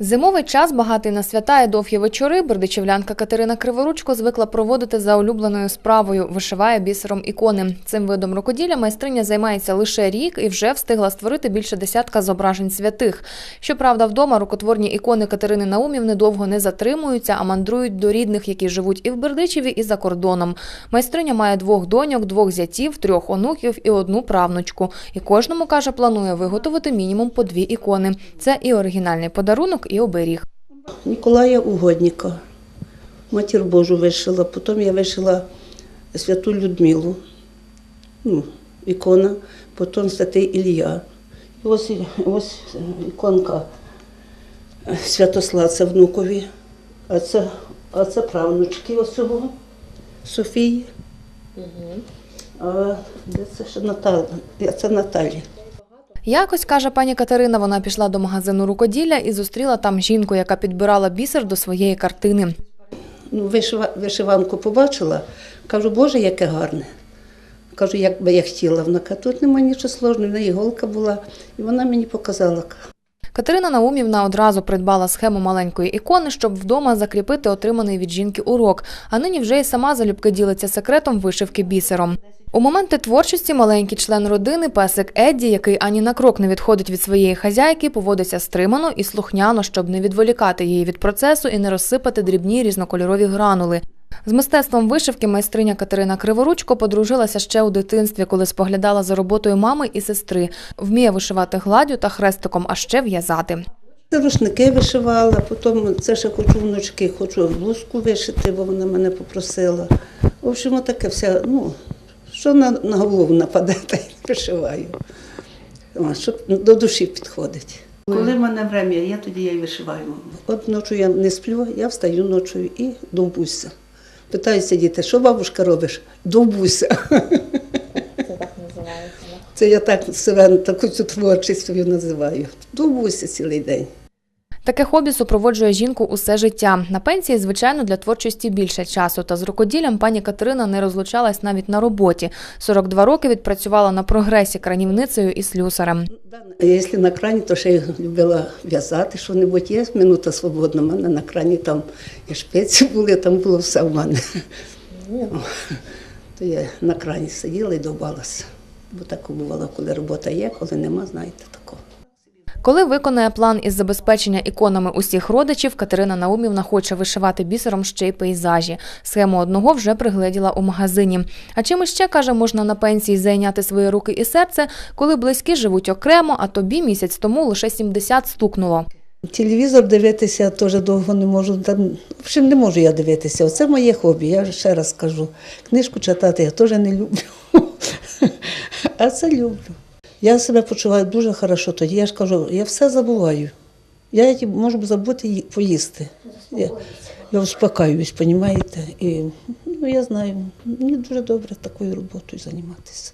Зимовий час багатий на свята і довгі вечори. Бердичівлянка Катерина Криворучко звикла проводити за улюбленою справою, вишиває бісером ікони. Цим видом рукоділля майстриня займається лише рік і вже встигла створити більше десятка зображень святих. Щоправда, вдома рукотворні ікони Катерини Наумівни довго не затримуються, а мандрують до рідних, які живуть і в Бердичеві, і за кордоном. Майстриня має двох доньок, двох зятів, трьох онуків і одну правнучку. І кожному каже, планує виготовити мінімум по дві ікони. Це і оригінальний подарунок, і оберіг. Ніколая Угодника. Матір Божу вишила, потім я вишила святу Людмилу, ну, ікона, потім святий Ілля. І ось, ось іконка Святослава, це внукові, а це, а це правнучки ось цього Софії. А де це ще Наталя? Це Наталі. Якось каже пані Катерина, вона пішла до магазину рукоділля і зустріла там жінку, яка підбирала бісер до своєї картини. Ну, вишива, вишиванку побачила, кажу, Боже, яке гарне. Кажу, як би я хотіла. Вона каже, тут немає нічого сложного, в неї голка була, і вона мені показала. Катерина Наумівна одразу придбала схему маленької ікони, щоб вдома закріпити отриманий від жінки урок. А нині вже й сама залюбки ділиться секретом вишивки бісером. У моменти творчості маленький член родини, песик Едді, який ані на крок не відходить від своєї хазяйки, поводиться стримано і слухняно, щоб не відволікати її від процесу і не розсипати дрібні різнокольорові гранули. З мистецтвом вишивки майстриня Катерина Криворучко подружилася ще у дитинстві, коли споглядала за роботою мами і сестри. Вміє вишивати гладдю та хрестиком, а ще в'язати. Рушники вишивала, потім це ще хочу внучки, хочу блузку вишити, бо вона мене попросила. В общем, таке все, ну, що на, на голову нападе, та й вишиваю. О, що до душі підходить. Коли в мене время, я тоді я й вишиваю. От ночі я не сплю, я встаю ночі і довбуся. Питаються діти, що бабушка робиш? Довбуся. Це так називається. Це я так себе таку цю творчість свою називаю. Довбуся цілий день. Таке хобі супроводжує жінку усе життя. На пенсії, звичайно, для творчості більше часу. Та з рукоділлям пані Катерина не розлучалась навіть на роботі. 42 роки відпрацювала на прогресі кранівницею і слюсарем. Якщо на крані, то ще й любила в'язати що-небудь. Є минута свободна. У мене на крані там і шпиці були, там було все в мене. То я на крані сиділа і довбалася. Бо так бувало, коли робота є, коли нема, знаєте, такого. Коли виконає план із забезпечення іконами усіх родичів, Катерина Наумівна хоче вишивати бісером ще й пейзажі. Схему одного вже пригледіла у магазині. А чим ще каже, можна на пенсії зайняти свої руки і серце, коли близькі живуть окремо, а тобі місяць тому лише 70 стукнуло. Телевізор дивитися теж довго не можу. Там, в общем, не можу я дивитися. Оце моє хобі, я ще раз кажу. Книжку читати я теж не люблю. А це люблю. Я себе почуваю дуже хорошо тоді. Я ж кажу, я все забуваю. Я можу забути поїсти. Я, я успокаюсь, розумієте? І ну, я знаю, мені дуже добре такою роботою займатися.